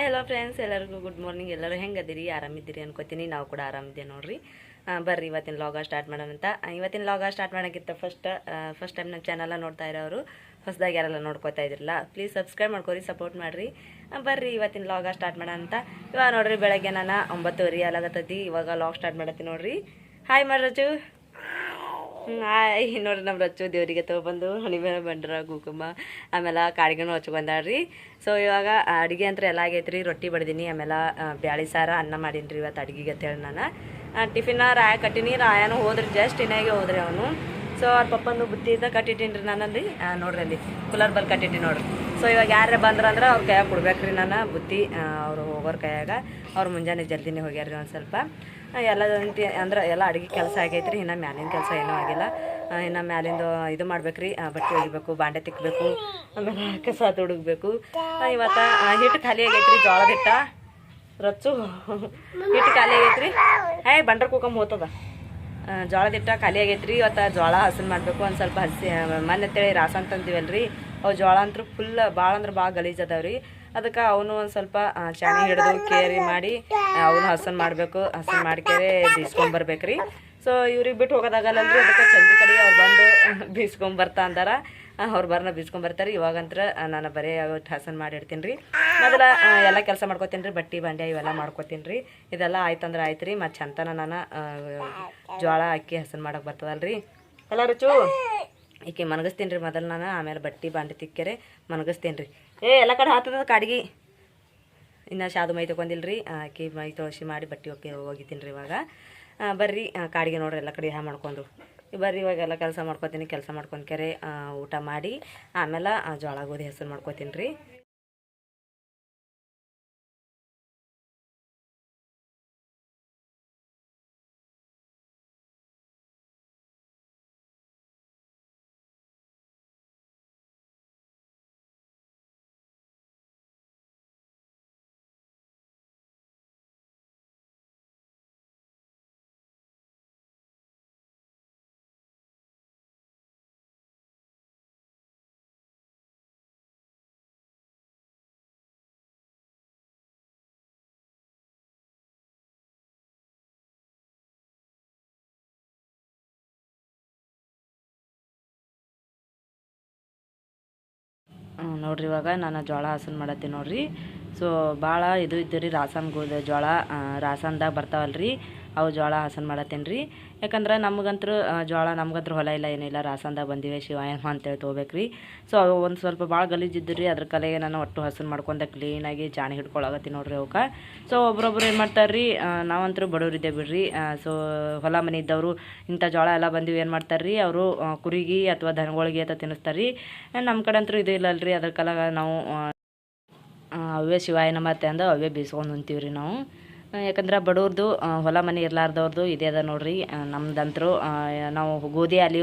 Hello friends ಎಲ್ಲರಿಗೂ good morning ಎಲ್ಲರೂ ಹೆಂಗದಿರಿ? ಆರಾಮಿದ್ದೀರಿ ಅನ್ಕೋತೀನಿ. ನಾವು ಕೂಡ ಆರಾಮಿದ್ದೀವಿ ನೋಡ್ರಿ. ಬರ್ರಿ, ಇವತ್ತಿನ ಲಾಗ ಸ್ಟಾರ್ಟ್ ಮಾಡೋಣ ಅಂತ. ಇವತ್ತಿನ ಲಾಗ ಸ್ಟಾರ್ಟ್ ಮಾಡೋಕ್ಕಿಂತ ಫಸ್ಟ್ ಫಸ್ಟ್ ಟೈಮ್ ನಮ್ಮ ಚಾನಲ್ಲ ನೋಡ್ತಾ ಇರೋರು ಹೊಸದಾಗಿ ಯಾರೆಲ್ಲ ನೋಡ್ಕೋತಾ ಇದ್ರಲ್ಲ ಪ್ಲೀಸ್ ಸಬ್ಸ್ಕ್ರೈಬ್ ಮಾಡ್ಕೊರಿ ಸಪೋರ್ಟ್ ಮಾಡಿರಿ. ಬರ್ರಿ, ಇವತ್ತಿನ ಲಾಗ ಸ್ಟಾರ್ಟ್ ಮಾಡೋಣ ಅಂತ. ಇವಾಗ ನೋಡ್ರಿ, ಬೆಳಗ್ಗೆ ನಾನು ಒಂಬತ್ತುವರೆ ಅಲಾಗತ್ತೈತಿ ಇವಾಗ ಲಾಗ್ ಸ್ಟಾರ್ಟ್ ಮಾಡತ್ತೀನಿ ನೋಡ್ರಿ. ಹಾಯ್ ಮಾಡ್ರಚು ಹಾಯ್ ನೋಡ್ರಿ ನಮ್ಮ ರಚ್ಚು ದೇವರಿಗೆ ತೊಗೊಬಂದು ಹಣಿಬೇಳೆ ಬಂಡ್ರ ಕುಂಕುಮ ಆಮೇಲೆ ಕಾಡಿಗೆನೂ ಹಚ್ಕೊಂಡಾಳ್ರಿ ಸೊ ಇವಾಗ ಅಡುಗೆ ಅಂತ ಎಲ್ಲ ಆಗೈತ್ರಿ, ರೊಟ್ಟಿ ಬಡ್ದೀನಿ, ಆಮೇಲೆ ಬ್ಯಾಳಿ ಸಾರ, ಅನ್ನ ಮಾಡೀನಿ ರೀ ಇವತ್ತು ಅಡುಗೆಗೆ ಅಂತೇಳಿ ನಾನು. ಟಿಫಿನ ರಾಯ ಕಟ್ಟಿನಿ, ರಾಯನು ಹೋದ್ರಿ ಜಸ್ಟ್ ಇನ್ನಾಗೆ ಹೋದ್ರಿ ಅವನು. ಸೊ ಅವ್ರ ಪಪ್ಪಂದು ಬುತ್ತಿದ ಕಟ್ಟಿಟ್ಟೀನಿ ರೀ ನಾನಲ್ಲಿ ನೋಡ್ರಿ ಅಲ್ಲಿ, ಕುಲರ್ ಬಲ್ ಕಟ್ಟಿಟ್ಟಿನಿ ನೋಡ್ರಿ. ಸೊ ಇವಾಗ ಯಾರೇ ಬಂದ್ರಂದ್ರೆ ಅವ್ರ ಕೈಯಾಗ ಕೊಡ್ಬೇಕ್ರಿ ನಾನು ಬುತ್ತಿ ಅವ್ರು ಹೋಗೋರ ಕೈಯಾಗ. ಅವ್ರು ಮುಂಜಾನೆ ಜಲ್ದಿನೇ ಹೋಗ್ಯಾರ್ರಿ ಒಂದು ಸ್ವಲ್ಪ. ಎಲ್ಲದಂತಿ ಅಂದ್ರೆ ಎಲ್ಲ ಅಡುಗೆ ಕೆಲಸ ಆಗೈತ್ರಿ, ಇನ್ನು ಮ್ಯಾಲಿನ ಕೆಲಸ ಏನೂ ಆಗಿಲ್ಲ. ಇನ್ನು ಮ್ಯಾಲಿಂದು ಇದು ಮಾಡ್ಬೇಕು ರೀ ಬಟ್ಟೆ ಒಗಿಬೇಕು, ಬಾಂಡೆ ತಿಕ್ಕಬೇಕು ಆಮೇಲೆ ಕಸ ತುಡುಗಬೇಕು. ಇವತ್ತು ಹಿಟ್ಟು ಖಾಲಿ ಆಗೈತ್ರಿ ಜೋಳದ ಹಿಟ್ಟ. ರಚ್ಚು. ಹಿಟ್ಟು ಖಾಲಿ ಆಗೈತ್ರಿ. ಏ, ಬಂಡ್ರ ಕುಕಮ್ ಹೋತದ. ಜೋಳದ ಹಿಟ್ಟ ಖಾಲಿ ಆಗೈತ್ರಿ, ಇವತ್ತು ಜೋಳ ಹಸನ್ ಮಾಡಬೇಕು, ಒಂದು ಸ್ವಲ್ಪ ಹಸಿ ಮನೆ ಅಂತೇಳಿ ರಾಸ ರೀ ಅವು ಜೋಳ ಅಂತೂ ಫುಲ್ ಭಾಳ ಅಂದ್ರೆ ಭಾಳ ಗಲೀಜ್ ಅದಾವ್ರಿ. ಅದಕ್ಕೆ ಅವನು ಒಂದು ಸ್ವಲ್ಪ ಚಾಣಿ ಹಿಡಿದು ಕೇರಿ ಮಾಡಿ ಅವನು ಹಸನ್ ಮಾಡಬೇಕು ಹಸನ್ ಮಾಡ್ಕೇರೆ ಬೀಸ್ಕೊಂಬರ್ಬೇಕ್ರಿ ಸೊ ಇವ್ರಿಗೆ ಬಿಟ್ಟು ಹೋಗೋದಾಗಲ್ಲಲ್ರಿ ಅದಕ್ಕೆ ಸಂಜೆ ಕಡೆ ಅವ್ರು ಬಂದು ಬೀಸ್ಕೊಂಬರ್ತಾ ಅಂದಾರ. ಅವ್ರು ಬರ್ನ ಬೀಸ್ಕೊಂಬರ್ತಾರೆ ಇವಾಗಂತ್ರ ನಾನು ಬರೀ ಅವತ್ತು ಹಸನ್ ಮಾಡಿ ಇಡ್ತೀನಿ ರೀ ಮೊದಲ ಎಲ್ಲ ಕೆಲಸ ಮಾಡ್ಕೋತೀನಿ ರೀ ಬಟ್ಟೆ ಬಂಡೆ ಇವೆಲ್ಲ ಮಾಡ್ಕೋತೀನಿ ರೀ ಇದೆಲ್ಲ ಆಯ್ತಂದ್ರೆ ಆಯ್ತು ರೀ ಮತ್ತು ಚಂತನ ನಾನು ಜೋಳ ಅಕ್ಕಿ ಹಸನ್ ಮಾಡಕ್ಕೆ ಬರ್ತದಲ್ರಿ. ಎಲ್ಲ ರುಚು? ಈಕೆ ಮನಗಿಸ್ತೀನಿ ರೀ ಮೊದಲು ನಾನು ಆಮೇಲೆ ಬಟ್ಟೆ ಬಾಂಡೆ ತಿಕ್ಕೇರೆ ಮನಗಿಸ್ತೀನಿ ರೀ ಏ, ಎಲ್ಲ ಕಡೆ ಹಾತದ ಕಾಡಿಗೆ. ಇನ್ನು ಶಾದು ಮೈ ತೊಗೊಂದಿಲ್ರಿ ಆಕಿ ಮೈ ತೊಳಸಿ ಮಾಡಿ ಬಟ್ಟೆ ಹೋಗಿ ಹೋಗಿದ್ದೀನಿ ರೀ ಇವಾಗ. ಬರ್ರಿ ಕಾಡಿಗೆ ನೋಡ್ರಿ, ಎಲ್ಲ ಕಡೆ ಹ್ಯಾ ಮಾಡ್ಕೊಂಡು ಬರ್ರಿ, ಇವಾಗ ಎಲ್ಲ ಕೆಲಸ ಮಾಡ್ಕೊತೀನಿ, ಕೆಲಸ ಮಾಡ್ಕೊಂಡ್ಕೆರೆ ಊಟ ಮಾಡಿ, ಆಮೇಲೆ ಜೋಳ ಗೋಧಿ ಹೆಸರು ಮಾಡ್ಕೊತೀನಿ ರೀ. ನೋಡ್ರಿ ಇವಾಗ ನಾನು ಜೋಳ ಹಸನ್ ಮಾಡತ್ತೀನಿ ನೋಡ್ರಿ. ಸೊ ಭಾಳ ಇದು ಇದ್ದೀರಿ ರೀ ರಾಸನ್ ಗೋಧ ಜೋಳ ರಾಸನ್ದಾಗ ಬರ್ತಾವಲ್ಲ ಬರ್ತಾವಲ್ರಿ. ಅವು ಜೋಳ ಹಸನ್ ಮಾಡತ್ತೇನೆ ರೀ. ಯಾಕಂದ್ರೆ ನಮಗಂತೂ ಜೋಳ ನಮ್ಗಂತೂ ಹೊಲ ಇಲ್ಲ, ಏನಿಲ್ಲ ರಾಸಂದ ಬಂದಿವೆ ಶಿವಾಯಮ್ಮ ಅಂತೇಳಿ ತೊಗೋಬೇಕ್ರಿ ಸೊ ಅವು ಒಂದು ಸ್ವಲ್ಪ ಭಾಳ ಗಲೀಜಿದ್ದು ರೀ, ಅದ್ರ ಕಲೆಗೆ ನಾನು ಒಟ್ಟು ಹಸನ್ ಮಾಡ್ಕೊಂಡ ಕ್ಲೀನಾಗಿ ಜಾಣಿ ಹಿಡ್ಕೊಳಗತ್ತೀನಿ ನೋಡ್ರಿ ಅವಕ್ಕೆ. ಸೊ ಒಬ್ರೊಬ್ರು ಏನು ಮಾಡ್ತಾರೆ ರೀ ನಾವಂತರೂ ಬಡವರಿದ್ದೆ ಬಿಡ್ರಿ. ಸೊ ಹೊಲ ಮನೆ ಇದ್ದವರು, ಇಂಥ ಜೋಳ ಎಲ್ಲ ಬಂದಿವಿ, ಏನು ಮಾಡ್ತಾರೆ ರೀ, ಅವರು ಕುರಿಗೆ ಅಥವಾ ದನಗಳಿಗೆ ಅಂತ ತಿನ್ನಿಸ್ತಾರೆ ರೀ. ನಮ್ಮ ಕಡೆ ಅಂತೂ ಇದು ರೀ, ಅದ್ರ ಕಲಾಗ ನಾವು ಅವೇ ಶಿವಾಯನ ಮತ್ತೆ ಅಂದ್ರೆ ಅವೇ ಬೀಸ್ಕೊಂಡು ಉಣ್ತೀವಿ ರೀ ನಾವು. ಯಾಕಂದ್ರೆ ಬಡವ್ರದ್ದು ಹೊಲ ಮನೆ ಇರ್ಲಾರ್ದವ್ರದ್ದು ಇದೇ ಅದ ನೋಡ್ರಿ. ನಮ್ದಂತರೂ ನಾವು ಗೋಧಿ ಅಲ್ಲಿ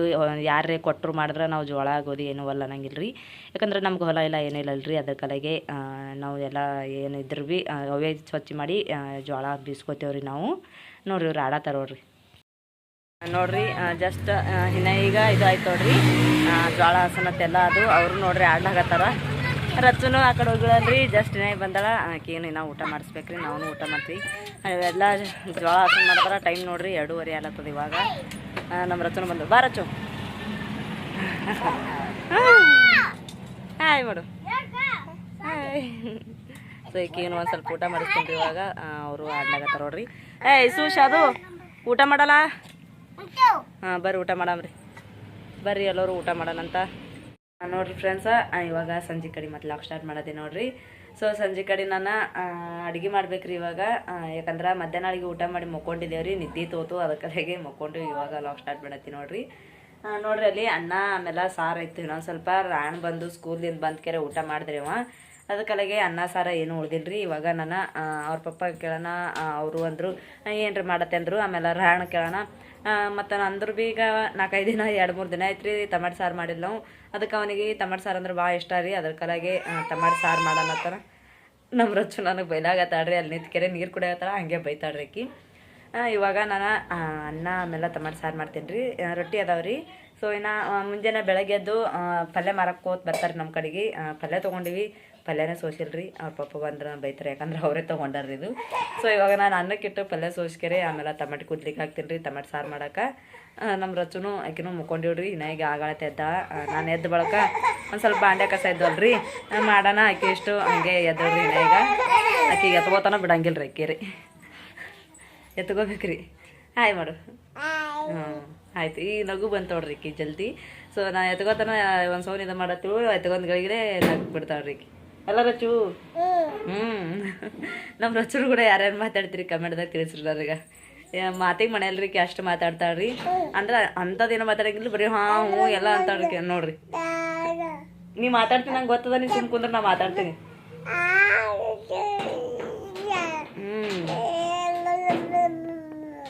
ಯಾರೇ ಕೊಟ್ಟರು ಮಾಡಿದ್ರೆ ನಾವು ಜೋಳ, ಗೋಧಿ ಏನೂ ಹೊಲ ಅನ್ನಂಗಿಲ್ಲ ರೀ ಯಾಕಂದ್ರೆ ನಮ್ಗೆ ಹೊಲ ಇಲ್ಲ ಏನಿಲ್ಲ ಅಲ್ರಿ ಅದ್ರ ಕಲೆಗೆ. ನಾವು ಎಲ್ಲ ಏನು ಇದ್ರು ಭೀ ಅವೇ ಸ್ವಚ್ಛ ಮಾಡಿ ಜೋಳ ಬೀಸ್ಕೊತೇವ್ರಿ ನಾವು. ನೋಡ್ರಿ ಇವ್ರು ಆಡತ್ತಾರ ನೋಡ್ರಿ. ನೋಡ್ರಿ ಜಸ್ಟ್ ಇನ್ನ ಈಗ ಇದು ಆಯ್ತು ನೋಡ್ರಿ. ಜೋಳ ಹಸನತ್ತೆಲ್ಲ ಅದು, ಅವರು ನೋಡ್ರಿ ಆಡ್ಲಾಗತ್ತಾರ ರಚ್ಚುನು ಆ ಕಡೆ ಹೋಗಿಳಲ್ರಿ ಜಸ್ಟ್ ಇನ್ನೇ ಬಂದಾಳ. ಆಕೇನು ನಾವು ಊಟ ಮಾಡಿಸ್ಬೇಕ್ರಿ ನಾವು ಊಟ ಮಾಡ್ತೀವಿ. ಎಲ್ಲ ಜೋಳ ಹಸನ್ ಮಾಡಿದ್ರೆ ಟೈಮ್ ನೋಡ್ರಿ ಎರಡೂವರೆ ಆಲತ್ತದ ಇವಾಗ. ನಮ್ಮ ರಚನ ಬಂದು ಬಾ ರಚು ಹಾಯ್ ಮಾಡು. ಸೊ ಈಕೇನು ಒಂದು ಸ್ವಲ್ಪ ಊಟ ಮಾಡಿಸ್ಕೊಂಡ್ರಿ ಇವಾಗ. ಅವರು ಆಡ್ಲಾಗತ್ತಾರ ನೋಡ್ರಿ. ಏಯ್ ಸೂಶ್ ಅದು ಊಟ ಮಾಡಲ್ಲ? ಹಾಂ ಬರ್ರಿ ಊಟ ಮಾಡಮ್ರಿ. ಬರ್ರಿ ಎಲ್ಲರೂ ಊಟ ಮಾಡಲ್ಲಂತ. ನೋಡ್ರಿ ಫ್ರೆಂಡ್ಸ ಇವಾಗ ಸಂಜೆ ಕಡೆ ಮತ್ತೆ ಲಾಕ್ ಸ್ಟಾರ್ಟ್ ಮಾಡದೆ ನೋಡ್ರಿ. ಸೊ ಸಂಜೆ ಕಡೆ ನಾನು ಅಡುಗೆ ಮಾಡ್ಬೇಕ್ರಿ ಇವಾಗ. ಯಾಕಂದ್ರೆ ಮಧ್ಯಾಹ್ನ ಅಡುಗೆ ಊಟ ಮಾಡಿ ಮಕ್ಕೊಂಡಿದ್ದೇವ್ರಿ ನಿದ್ದೆ ತೋತು ಅದಕ್ಕೆ ಮಕ್ಕೊಂಡು ಇವಾಗ ಲಾಕ್ ಸ್ಟಾರ್ಟ್ ಮಾಡತ್ತಿ ನೋಡ್ರಿ. ನೋಡ್ರಿ ಅಲ್ಲಿ ಅನ್ನ, ಆಮೇಲೆ ಸಾರು ಇತ್ತು ಇನ್ನೊಂದು ಸ್ವಲ್ಪ ರಾಣ್ ಬಂದು ಸ್ಕೂಲಿಂದ ಬಂದ ಕೆರೆ ಊಟ ಮಾಡಿದ್ರಿ ಅವ. ಅದಕ್ಕಲಾಗೆ ಅನ್ನ, ಸಾರ ಏನು ಉಳ್ದಿಲ್ರಿ. ಇವಾಗ ನಾನು ಅವ್ರ ಪಪ್ಪ ಕೇಳೋಣ ಅವರು ಅಂದರು ಏನ್ರಿ ಮಾಡತ್ತೆ? ಅಂದರು. ಆಮೇಲೆ ರಾಣ ಕೇಳೋಣ ಮತ್ತು ಅಂದ್ರು ಬಿ ಈಗ ನಾಲ್ಕೈದು ದಿನ, ಎರಡು ಮೂರು ದಿನ ಐತ್ರಿ ಟಮಾಟೆ ಸಾರು ಮಾಡಿಲ್ಲ ನಾವು. ಅದಕ್ಕೆ ಅವನಿಗೆ ಟಮಾಟೆ ಸಾರು ಅಂದ್ರೆ ಭಾಳ ಇಷ್ಟ ರೀ. ಅದ್ರ ಕಲಾಗೆ ಟಮಾಟೆ ಸಾರು ಮಾಡೋಣ ನಮ್ಮ ರಚ್ಚು ನನಗೆ ಬೈಲಾಗತ್ತಾಳ್ರಿ. ಅಲ್ಲಿ ನಿಂತ್ಕೆರೆ ನೀರು ಕುಡಿಯತ್ತಾಳ ಹಂಗೆ ಬೈತಾಳ್ರಿ ಆಕಿ. ಇವಾಗ ನಾನು ಅನ್ನ ಆಮೇಲೆ ಟಮಾಟೆ ಸಾರು ಮಾಡ್ತೀನಿ ರೀ ರೊಟ್ಟಿ ಅದಾವ್ರಿ ಸೊ ಇನ್ನು ಮುಂಜಾನೆ ಬೆಳಗ್ಗೆ ಎದ್ದು ಆ, ಪಲ್ಯ ಮಾರಕ್ಕೆ ಬರ್ತಾರೆ ನಮ್ಮ ಕಡೆಗೆ. ಪಲ್ಯ ತೊಗೊಂಡಿವಿ. ಪಲ್ಯನೇ ಸೋಸಿಲ್ರಿ. ಅವ್ರ ಪಪ್ಪ ಬಂದ್ರೆ ಬೈತಾರೆ. ಯಾಕಂದ್ರೆ ಅವರೇ ತೊಗೊಂಡಾರ್ರಿ ಇದು. ಸೊ ಇವಾಗ ನಾನು ಅನ್ನಕ್ಕಿಟ್ಟು ಪಲ್ಯ ಸೋಸ್ಕೆರೆ. ಆಮೇಲೆ ಟೊಮೆಟೊ ಕುದ್ಲಿಕ್ಕೆ ಹಾಕ್ತೀನಿ ರೀ ಟಮಾಟಿ ಸಾರು ಮಾಡಕ್ಕೆ ನಮ್ಮ ರಚುನು ಆಕಿನೂ ಮುಕ್ಕೊಂಡಿವ್ರಿ. ಇನ್ನ ಈಗ ಆಗಳತ್ತೆ ಎದ್ದ. ನಾನು ಎದ್ದ ಬಳಕ ಒಂದು ಸ್ವಲ್ಪ ಬಾಂಡೆ ಕಸ ಇದ್ದವಲ್ರಿ. ಮಾಡೋಣ. ಆಕೆ ಇಷ್ಟು ಹಂಗೆ ಎದ್ದವ್ರಿ ಇನ್ನ ಈಗ. ಆಕೆಗೆ ಎತ್ಕೋತಾನ ಬಿಡಂಗಿಲ್ಲ ರೀ ಆಕೆ ರೀ. ಎತ್ಕೋಬೇಕ್ರಿ ಹಾಯ್ ಮಾಡು. ಹ್ಞೂ ಆಯ್ತು. ಈ ನಗು ಬಂತು ನೋಡ್ರಿ ಈಕಿ ಜಲ್ದಿ. ಸೊ ನಾ ಎತ್ಕೋತಾನ ಒಂದು ಸೌನ್ ಇದು ಮಾಡತ್ತು ಎತ್ಕೊಂಡ್ ಗಳಿಗೆ ನಗು ಬಿಡ್ತಾವ್ರಿ ಈಕಿ. ಅಲ್ಲ ರಚು ಹ್ಞೂ ನಮ್ಮ ರಚರು ಕೂಡ ಯಾರ್ಯಾರು ಮಾತಾಡ್ತೀರಿ ಕಮೆಂಟ್ದಾಗ ತಿಳಿಸ್ರಿ ನನಗೆ ಮಾತಿಗೆ ಮನೆಯಲ್ರಿ ಕಿ ಅಷ್ಟು ಮಾತಾಡ್ತಾಳ್ರಿ. ಅಂದ್ರೆ ಅಂಥದ್ದೇನೋ ಮಾತಾಡಂಗಿಲ್ಲ ಬರೀ ಹಾಂ ಹ್ಞೂ ಎಲ್ಲ ಅಂತಾಡ್ರಿ ನೋಡ್ರಿ. ನೀ ಮಾತಾಡ್ತೀನಿ ನಂಗೆ ಗೊತ್ತದ ನೀ ಸುಮ್ ಕುಂದ್ರೆ ನಾ ಮಾತಾಡ್ತೀನಿ.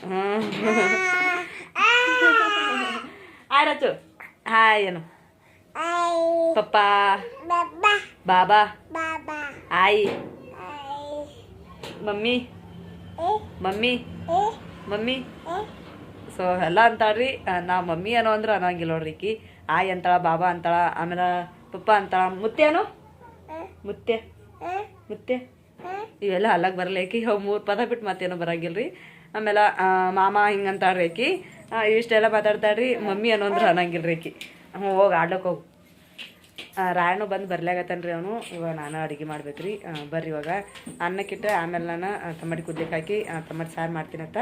ಹಾಯ್ ರಚು ಹಾಯ್ ಏನು ಪಪ್ಪ. ಬಾಬಾ. ಆಯಿ ಮಮ್ಮಿ. ಮಮ್ಮಿ. ಮಮ್ಮಿ. ಸೊ ಎಲ್ಲ ಅಂತಾಳ್ರಿ. ನಾ ಮಮ್ಮಿ ಏನೋ ಅಂದ್ರೆ ಅನ್ನೋಂಗಿಲ್ಲ ನೋಡ್ರಿ ಈಕಿ. ಆಯಿ ಅಂತಾಳ ಬಾಬಾ ಅಂತಾಳ ಆಮೇಲೆ ಪಪ್ಪ ಅಂತಾಳ. ಮುತ್ತೆ ಮುತ್ತೆ. ಮುತ್ತೆ. ಇವೆಲ್ಲ ಅಲ್ಲಾಗ ಬರಲ್ಲ ಅವು ಮೂರು ಪದ ಬಿಟ್ಟು ಮತ್ತೇನೋ ಬರಂಗಿಲ್ರಿ. ಆಮೇಲೆ ಮಾಮ ಹಿಂಗೆ ಅಂತಾಳ್ರಿ ಇವಿಷ್ಟೆಲ್ಲ ಮಾತಾಡ್ತಾಳ್ರಿ. ಮಮ್ಮಿ ಅನ್ನೋ ಅಂದ್ರೆ ರೀ ಹ್ಞೂ, ಹೋಗಿ ಆಡ್ಲಕ್ಕೆ ಹೋಗು. ರಾಯಣ್ಣು ಬಂದು ಬರ್ಲಾಗತ್ತಾನ್ರಿ ಅವನು. ಇವಾಗ ನಾನು ಅಡುಗೆ ಮಾಡ್ಬೇಕ್ರಿ. ರೀ ಬರ್ರಿ ಇವಾಗ. ಅನ್ನಕ್ಕಿಟ್ಟು ಆಮೇಲೆ ನಾನು ಟಮಾಟಿ ಕುದ್ಲಿಕ್ಕೆ ಹಾಕಿ ಟಮಾಟಿ ಸಾರು ಮಾಡ್ತೀನಂತ.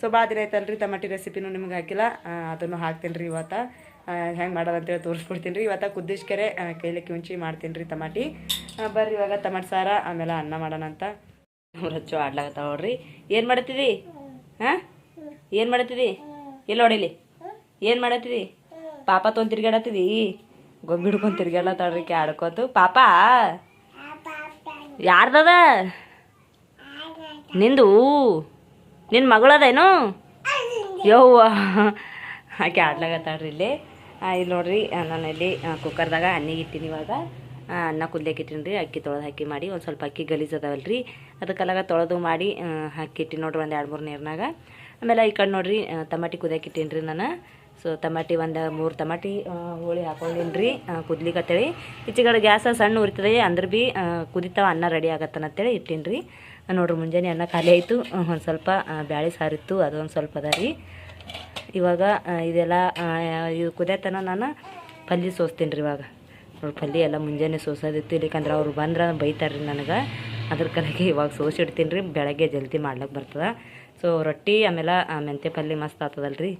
ಸೊ ಭಾಳ ದಿನ ಆಯ್ತಲ್ರಿ ಟಮಾಟಿ ರೆಸಿಪಿನೂ ನಿಮ್ಗೆ ಹಾಕಿಲ್ಲ. ಅದನ್ನು ಹಾಕ್ತೀನಿ ರೀ ಇವತ್ತು. ಹೆಂಗೆ ಮಾಡೋದು ಅಂತೇಳಿ ತೋರಿಸ್ಕೊಡ್ತೀನಿ ರೀ. ಇವತ್ತು ಕುದ್ದಿಸ್ಕೆರೆ ಕೈಲಿ ಕಿಂಚಿ ಮಾಡ್ತೀನಿ ರೀ ತಮಾಟಿ. ಬರ್ರಿ ಇವಾಗ ಟಮಾಟಿ ಸಾರ, ಆಮೇಲೆ ಅನ್ನ ಮಾಡೋಣ ಅಂತ. ಹಚ್ಚು ಆಡ್ಲಾಗತ್ತಾವ ನೋಡ್ರಿ. ಏನು ಮಾಡತ್ತಿದಿ? ಹಾಂ? ಏನು ಮಾಡತ್ತಿದಿ? ಎಲ್ಲಿ ಹೊಡಿಲಿ? ಏನು ಮಾಡತ್ತಿದಿ? ಪಾಪ ತೊಂದು ತಿರ್ಗಾಡತ್ತಿದಿ ಗೊಂಬಿ ಹಿಡ್ಕೊಂಡು ಕೆ ಆಡ್ಕೋತು ಪಾಪ? ಯಾರ್ದದ? ನಿಂದು? ನಿನ್ನ ಮಗಳದೇನು? ಯವ್ವ. ಆಕೆ ಆಡ್ಲಾಗತ್ತಾಳ್ರಿ ಇಲ್ಲಿ. ಇಲ್ಲಿ ನೋಡ್ರಿ ನಾನು ಇಲ್ಲಿ ಕುಕ್ಕರ್ದಾಗ ಅನ್ನಿಗೆ ಇಟ್ಟಿನಿ ಇವಾಗ. ಅನ್ನ ಕುದ್ಲಿಕ್ಕೆ ಇಟ್ಟಿನಿ ರೀ ಅಕ್ಕಿ ತೊಳೆದು ಹಾಕಿ ಮಾಡಿ, ಒಂದು ಸ್ವಲ್ಪ ಅಕ್ಕಿ ಗಲೀಜದವಲ್ಲ ಅದಾವಲ್ರಿ. ಅದಕ್ಕೆಲ್ಲ ತೊಳೆದು ಮಾಡಿ ಹಾಕಿ ಇಟ್ಟಿನಿ ನೋಡ್ರಿ ಒಂದು ಎರಡು ಮೂರು ನೀರಿನಾಗ. ಆಮೇಲೆ ಈ ಕಡೆ ನೋಡ್ರಿ ತಮಾಟಿ ಟಮಾಟಿ ಕುದಿಯಕ್ಕೆ ಇಟ್ಟೀನಿ ರೀ ನಾನು. ಸೊ ತಮಾಟಿ ಒಂದು ಮೂರು ತಮಾಟಿ ಹೋಳಿ ಹಾಕೊಂಡಿನಿ ರೀ ಅಂತೇಳಿ. ಈಚೆಗಡೆ ಗ್ಯಾಸ ಸಣ್ಣ ಉರಿತದೆ, ಅಂದ್ರೆ ಭೀ ಕುದಿತಾವ ಅನ್ನ ರೆಡಿ ಆಗತ್ತನಂತೇಳಿ ಇಟ್ಟಿನಿ ರೀ. ನೋಡ್ರಿ, ಮುಂಜಾನೆ ಅನ್ನ ಖಾಲಿ ಆಯಿತು ಒಂದು ಸ್ವಲ್ಪ ಬ್ಯಾಳೆ ಸಾರಿತ್ತು, ಅದೊಂದು ಸ್ವಲ್ಪ ಅದ ರೀ. ಇವಾಗ ಇದೆಲ್ಲ ಇದು ಕುದಿಯತನ ನಾನು ಪಲ್ಯ ಸೋಸ್ತೀನಿ ರೀ ಇವಾಗ. ನೋಡಿ ಪಲ್ಯ ಎಲ್ಲ ಮುಂಜಾನೆ ಸೋಸೋದಿತ್ತು. ಇಲ್ಲಿಕಂದ್ರೆ ಅವ್ರು ಬಂದ್ರೆ ಬೈತಾರೆ ರೀ ನನಗೆ. ಅದ್ರ ಕಡೆಗೆ ಇವಾಗ ಸೋಸಿಡ್ತೀನಿ ರೀ. ಬೆಳಗ್ಗೆ ಜಲ್ದಿ ಮಾಡ್ಲಿಕ್ಕೆ ಬರ್ತದೆ. ಸೊ ರೊಟ್ಟಿ ಆಮೇಲೆ ಮೆಂತೆ ಪಲ್ಯ ಮಸ್ತ್ ಆಗ್ತದಲ್ಲ ರೀ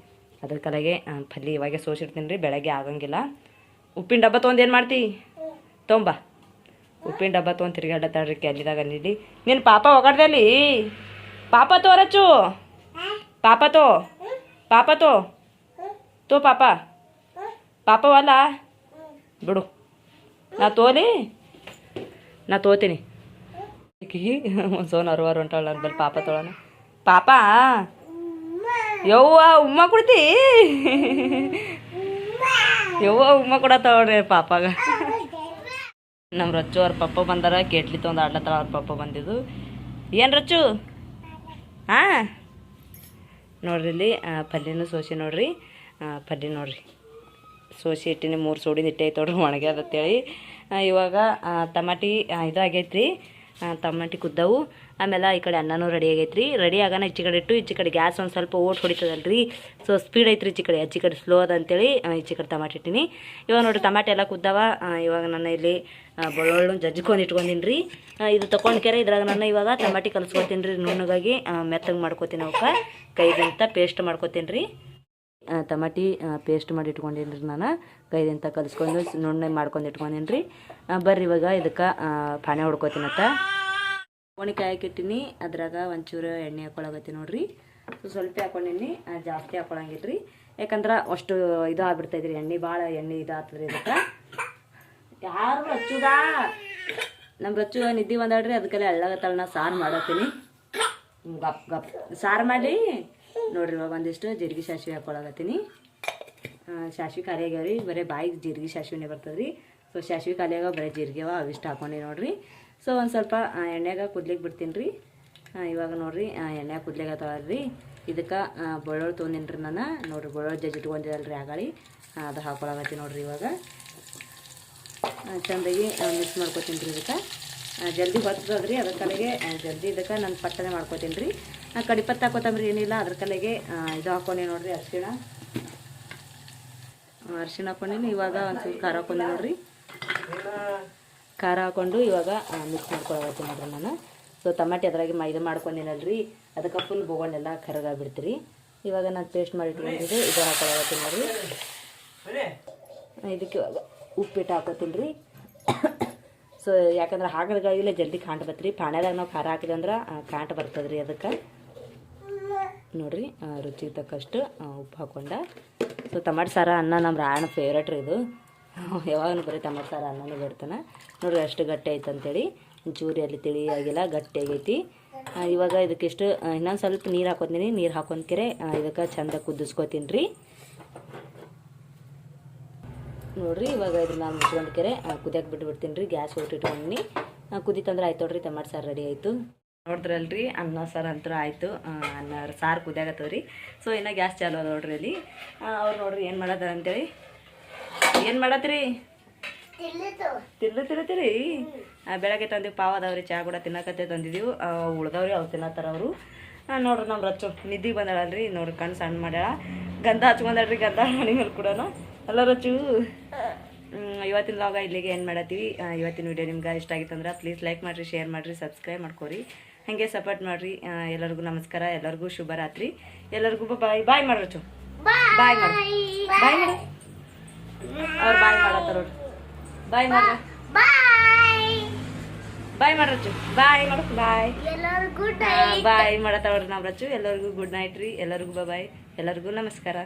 ಅದ್ರ ಪಲ್ಯ ಪಲ್ಯ ಇವಾಗೆ ಸೋಸಿಡ್ತೀನಿ ರೀ. ಬೆಳಗ್ಗೆ ಆಗಂಗಿಲ್ಲ. ಉಪ್ಪಿನ ಡಬ್ಬ ತೊಗೊಂಡು ಏನು ಮಾಡ್ತಿ? ತೊಂಬ. ಉಪ್ಪಿನ ಡಬ್ಬ ತೊಗೊಂಡು ತಿರ್ಗಾಡತ್ತಾಳ್ರಿ ಕೆಲ್ಲಿದಾಗ ನೀಡಿ ನಿನ್ನ ಪಾಪ ಒಗಾಡ್ದಲ್ಲಿ ಪಾಪ ತೋರಚ್ಚು ಪಾಪ ತೋ. ಪಾಪ ತೋ. ತೋ ಪಾಪ. ಪಾಪ ವಲ್ಲ ಬಿಡು. ನಾ ತೋಲಿ. ನಾ ತೋತೀನಿ. ಒಂದು ಸೋನ್ ಅರುವಾರು ಹೊಂಟಾಳ ನನ್ನ ಬಲ್ಲಿ ಪಾಪ ತೊಳನ ಪಾಪ? ಯವ್ವ ಉಮ್ಮ ಕೊಡ್ತಿ? ಯವ್ವ ಉಮ್ಮ ಕೊಡತ್ತವ್ರಿ ಪಾಪಾಗ. ನಮ್ಮ ರಚ್ಚು ಅವ್ರ ಪಪ್ಪ ಬಂದಾರ. ಕೇಟ್ಲಿ ತೊಗೊಂಡು ಆಡ್ಲತ್ತಳ ಅವ್ರ ಪಪ್ಪ ಬಂದಿದ್ದು. ಏನು ರಚ್ಚು? ಹಾಂ? ನೋಡ್ರಿ ಇಲ್ಲಿ ಪಲ್ಯನೂ ಸೋಸಿ ನೋಡ್ರಿ. ಪಲ್ಯ ನೋಡ್ರಿ. ಸೋಸಿ ಇಟ್ಟಿನಿ, ಮೂರು ಸೋಡಿನ ಇಟ್ಟೆ ಐತೆ ನೋಡ್ರಿ ಅಂತೇಳಿ. ಇವಾಗ ಟಮಾಟಿ ಇದಾಗೈತ್ರಿ. ಇದು ಆಗೈತ್ರಿ ಟಮಾಟಿ ಕುದ್ದವು. ಆಮೇಲೆ ಈ ಕಡೆ ಅನ್ನನೂ ರೆಡಿ ಆಗೈತ್ರಿ. ರೆಡಿ ಆಗೋಣ ಈಚೆ ಕಡೆ ಇಟ್ಟು, ಈಚೆ ಕಡೆ ಗ್ಯಾಸ್ ಒಂದು ಸ್ವಲ್ಪ ಓಟ್ ಹೊಡಿತದಲ್ರಿ. ಸೊ ಸ್ಪೀಡ್ ಐತ್ರಿ ಈಚೆ ಕಡೆ ಆಚೆ ಕಡೆ ಸ್ಲೋ ಅದ ಅಂತೇಳಿ ಈಚೆ ಕಡೆ ಟಮಾಟೆ ಇಟ್ಟಿನಿ. ಇವಾಗ ನೋಡಿರಿ ಟಮಾಟೆ ಎಲ್ಲ ಕುದ್ದಾವ. ಇವಾಗ ನಾನು ಇಲ್ಲಿ ಬೆಳ್ಳುಳ್ಳಿ ಜಜ್ಕೊಂಡು ಇಟ್ಕೊಂಡಿನಿ ರೀ ಇದು ತೊಗೊಂಡು ಕೆರೆ, ಇದ್ರಾಗ ನಾನು ಇವಾಗ ಟಮಾಟಿ ಕಲಿಸ್ಕೊತೀನಿ ರೀ ನುಣ್ಣಗಾಗಿ ಮೆತ್ತಗೆ ಮಾಡ್ಕೊತೀನಿ ಅವಕ್ಕೆ. ಕೈದಿಂತ ಪೇಸ್ಟ್ ಮಾಡ್ಕೊತೀನಿ ರೀ ಟಮಾಟಿ ಪೇಸ್ಟ್ ಮಾಡಿ ಇಟ್ಕೊಂಡಿನ್ರಿ ರೀ ನಾನು. ಕೈದಿಂತ ಕಲಿಸ್ಕೊಂಡು ನುಣ್ಣಗೆ ಮಾಡ್ಕೊಂಡು ಇಟ್ಕೊಂಡಿನಿ ರೀ ಬರ್ರಿ ಇವಾಗ ಇದಕ್ಕೆ ಪಾನೆ ಹೊಡ್ಕೊತೀನತ್ತ ಒಣಕಾಯಿ ಹಾಕಿಟ್ಟಿನಿ. ಅದ್ರಾಗ ಒಂಚೂರು ಎಣ್ಣೆ ಹಾಕೊಳಗತ್ತಿ ನೋಡ್ರಿ. ಸೊ, ಸ್ವಲ್ಪ ಹಾಕೊಂಡಿನಿ. ಜಾಸ್ತಿ ಹಾಕೊಳಂಗಿಲ್ಲ ರೀ ಯಾಕಂದ್ರೆ ಅಷ್ಟು ಇದು ಆಗ್ಬಿಡ್ತೈತ್ರಿ ಎಣ್ಣೆ ಭಾಳ ಎಣ್ಣೆ ಇದು ಆಗ್ತದ್ರಿ ಅದಕ್ಕೆ ಯಾರು ರಚ್ಚುಗ? ನಮ್ಮ ರಚ್ಚು ನಿದ್ದೆ ಬಂದಾಡ್ರಿ ಅದಕ್ಕೆಲ್ಲ ಎಳ್ಳಗತ್ತಳ ನಾ ಸಾರು ಮಾಡತ್ತೀನಿ. ಗಪ್ ಗಪ್. ಸಾರು ಮಾಡಿ ನೋಡ್ರಿ ಇವಾಗ ಒಂದಿಷ್ಟು ಜೀರಿಗೆ ಸಾಸಿವೆ ಹಾಕೊಳಗತ್ತೀನಿ ಸಾಸಿವೆ ಖಾಲಿ ಆಗ್ಯಾವ್ರಿ. ಬರೀ ಬಾಯಿಗೆ ಜೀರಿಗೆ ಸಾಸಿವೆನೇ ಬರ್ತದ್ರಿ. ರೀ ಸೊ, ಸಾಸಿವೆ ಆಗ್ಯಾವ ಬರೀ ಜೀರಿಗೆ ಅವ ಅವಿಷ್ಟು ಹಾಕೊಂಡಿ ನೋಡ್ರಿ. ಸೊ ಒಂದು ಸ್ವಲ್ಪ ಎಣ್ಣೆಗೆ ಕುದ್ಲಿಕ್ಕೆ ಬಿಡ್ತೀನಿ ರೀ. ಇವಾಗ ನೋಡ್ರಿ ಎಣ್ಣೆ ಕುದ್ಲಿಗತ್ತವಲ್ರಿ ಇದಕ್ಕೆ ಬೆಳ್ಳುಳ್ಳಿ ತೊಗೊಂಡಿನಿ ರೀ ನಾನು. ನೋಡ್ರಿ, ಬೆಳ್ಳುಳ್ಳಿ ಜಜ್ಜಿ ಇಟ್ಕೊಂಡಿದ್ದಲ್ರಿ ಆಗಾಳಿ. ಅದು ಹಾಕೊಳಗತ್ತೀನಿ ನೋಡಿರಿ ಇವಾಗ. ಚೆಂದಾಗಿ ಮಿಕ್ಸ್ ಮಾಡ್ಕೊತೀನಿ ರೀ ಇದಕ್ಕೆ. ಜಲ್ದಿ ಹೊತ್ತದ್ರಿ ಅದ್ರ ಕಲೆಗೆ ಜಲ್ದಿ ಇದಕ್ಕೆ ನಾನು ಪಟ್ಟನೆ ಮಾಡ್ಕೊತೀನಿ ರೀ. ಕಡಿಪತ್ತು ಹಾಕೋತಂಬ್ರಿ, ಏನಿಲ್ಲ, ಅದ್ರ ಕಲೆಗೆ ಇದು ಹಾಕೊಂಡೆ ನೋಡಿರಿ, ಅರ್ಶಿಣ. ಅರ್ಶಿಣ ಹಾಕೊಂಡಿನಿ, ಇವಾಗ ಒಂದು ಸ್ವಲ್ಪ ಖಾರ ಹಾಕೊಂಡೆ ನೋಡ್ರಿ. ಖಾರ ಹಾಕೊಂಡು ಇವಾಗ ಮಿಕ್ಸ್ ಮಾಡ್ಕೊಳತ್ತೀನಿ ನೋಡ್ರಿ ನಾನು. ಸೊ ಟಮಾಟಿ ಅದ್ರಾಗೆ ಮೈದಾ ಮಾಡ್ಕೊಂಡಿನಲ್ರಿ. ಅದಕ್ಕೆ ಫುಲ್ ಬೋಗೊಂಡೆಲ್ಲ ಕರಗಾಗ್ಬಿಡ್ತೀರಿ. ಇವಾಗ ನಾನು ಪೇಸ್ಟ್ ಮಾಡಿ ಇಟ್ಕೊಂಡಿದ್ದು ಇದು ಹಾಕೊಳತ್ತೀನಿ ನೋಡ್ರಿ ಇದಕ್ಕೆ ಇವಾಗ ಉಪ್ಪಿಟ್ಟು ಹಾಕೋತೀನಿ ರೀ ಸೊ ಯಾಕಂದ್ರೆ ಹಾಕೋದಾಗಿಲ್ಲ ಜಲ್ದಿ ಕಾಂಟ ಬರ್ತೀರಿ ಪಾಣ್ಯದಾಗ ನಾವು ಖಾರ ಹಾಕಿದೆ ಅಂದ್ರೆ ಕಾಂಟ ಬರ್ತದೆ ರೀ ಅದಕ್ಕೆ. ನೋಡಿರಿ ರುಚಿಗೆ ತಕ್ಕಷ್ಟು ಉಪ್ಪು ಹಾಕೊಂಡ. ಸೊ ಟಮಾಟೆ ಸಾರ ಅನ್ನ ನಮ್ಮ ರಾಯಣ್ಣ ಫೇವ್ರೇಟ್ ರೀ ಇದು. ಯಾವಾಗಲೂ ಬರೀ ಟಮಾಟೆ ಸಾರು ಅನ್ನನೂ ಬಿಡ್ತಾನೆ. ನೋಡ್ರಿ ಅಷ್ಟು ಗಟ್ಟಿ ಐತೆ ಅಂತೇಳಿ. ಚೂರಿ ಅಲ್ಲಿ ತಿಳಿಯಾಗಿಲ್ಲ, ಗಟ್ಟಿ ಆಗೈತಿ. ಇವಾಗ ಇದಕ್ಕೆಷ್ಟು ಇನ್ನೊಂದು ಸ್ವಲ್ಪ ನೀರು ಹಾಕೊತೀನಿ. ನೀರು ಹಾಕೊಂಡ್ಕೆರೆ ಇದಕ್ಕೆ ಚಂದ ಕುದಿಸ್ಕೊತೀನಿ ರೀ ನೋಡ್ರಿ, ಇವಾಗ ಇದನ್ನ ನಾನು ಮುಚ್ಕೊಂಡ್ಕೆರೆ ಕುದಿಯಕ್ಕೆ ಬಿಟ್ಟು ಬಿಡ್ತೀನಿ ರೀ ಗ್ಯಾಸ್ ಇಟ್ಕೊಂಡಿ ಕುದಿತಂದ್ರೆ ಆಯ್ತು ನೋಡ್ರಿ, ಟಮಾಟ ಸಾರು ರೆಡಿ ಆಯಿತು. ನೋಡಿದ್ರಲ್ರಿ, ಅನ್ನ ಸಾರು ಅಂತೂ ಆಯಿತು. ಅನ್ನ ಸಾರು ಕುದಿಯಾಗತ್ತವ್ರಿ ಸೊ ಇನ್ನೂ ಗ್ಯಾಸ್ ಚಾಲು ನೋಡ್ರಿ ಅಲ್ಲಿ. ಅವ್ರು ನೋಡ್ರಿ ಏನು ಮಾಡೋದಂತೇಳಿ ಅಂತೇಳಿ ಏನು ಮಾಡತ್ರಿ ತಿರ್ಲು ತಿರುತ್ತೀರಿ ಬೆಳಗ್ಗೆ ತಂದಿವಿ ಪಾವ್ ಅದಾವ್ರಿ ಚಾ ಕೂಡ ತಿನ್ನಕತ್ತೆ ತಂದಿದ್ದೀವಿ ಉಳ್ದವ್ರಿ ಅವ್ರು ತಿನ್ನತ್ತಾರ ಅವರು. ನೋಡ್ರಿ ನಮ್ಮ ರಚ್ಚು ನಿದ್ದಿ ಬಂದಾಳಲ್ರಿ. ನೋಡ್ರಿ ಕಣ್ಣು ಸಣ್ಣ ಮಾಡ್ಯಾಳ. ಗಂಧ ಹಚ್ಕೊಂಡಾಳ್ರಿ ಗಂಧ ಮನೆ ಮೇಲೆ ಕೂಡ ಅಲ್ಲ ರಚ್ಚು ಇವತ್ತಿನ ಲಾಗ ಇಲ್ಲಿಗೆ ಏನು ಮಾಡತ್ತೀವಿ? ಇವತ್ತಿನ ವಿಡಿಯೋ ನಿಮ್ಗೆ ಇಷ್ಟ ಆಗಿತ್ತು ಅಂದ್ರೆ ಪ್ಲೀಸ್ ಲೈಕ್ ಮಾಡಿರಿ ಶೇರ್ ಮಾಡಿರಿ ಸಬ್ಸ್ಕ್ರೈಬ್ ಮಾಡ್ಕೊರಿ. ಹಾಗೆ ಸಪೋರ್ಟ್ ಮಾಡಿರಿ. ಎಲ್ಲರಿಗೂ ನಮಸ್ಕಾರ. ಎಲ್ಲರಿಗೂ ಶುಭರಾತ್ರಿ. ಎಲ್ಲರಿಗೂ ಬಾಯ್ ಬಾಯ್ ಮಾಡ್ರಚ್ಚು ಬಾಯ್ ಮಾಡಿ. ಬಾಯ್ ಮಾಡು. ಅವ್ರು ಬಾಯ್ ಮಾಡತ್ತಾರ ನೋಡ್ರಿ. ಬಾಯ್ ಮಾಡ ಬಾಯ್ ಬಾಯ್ ಮಾಡ್ರಚ್ಚು ಬಾಯ್ ಮಾಡ. ಬಾಯ್. ಬಾಯ್ ಮಾಡತ್ತಾವ್ರಿ ನಾವು ರಚ್ಚು ಎಲ್ಲರಿಗೂ ಗುಡ್ ನೈಟ್ ರೀ. ಎಲ್ಲರಿಗೂ ಬಾಯ್ ಎಲ್ಲರಿಗೂ ನಮಸ್ಕಾರ.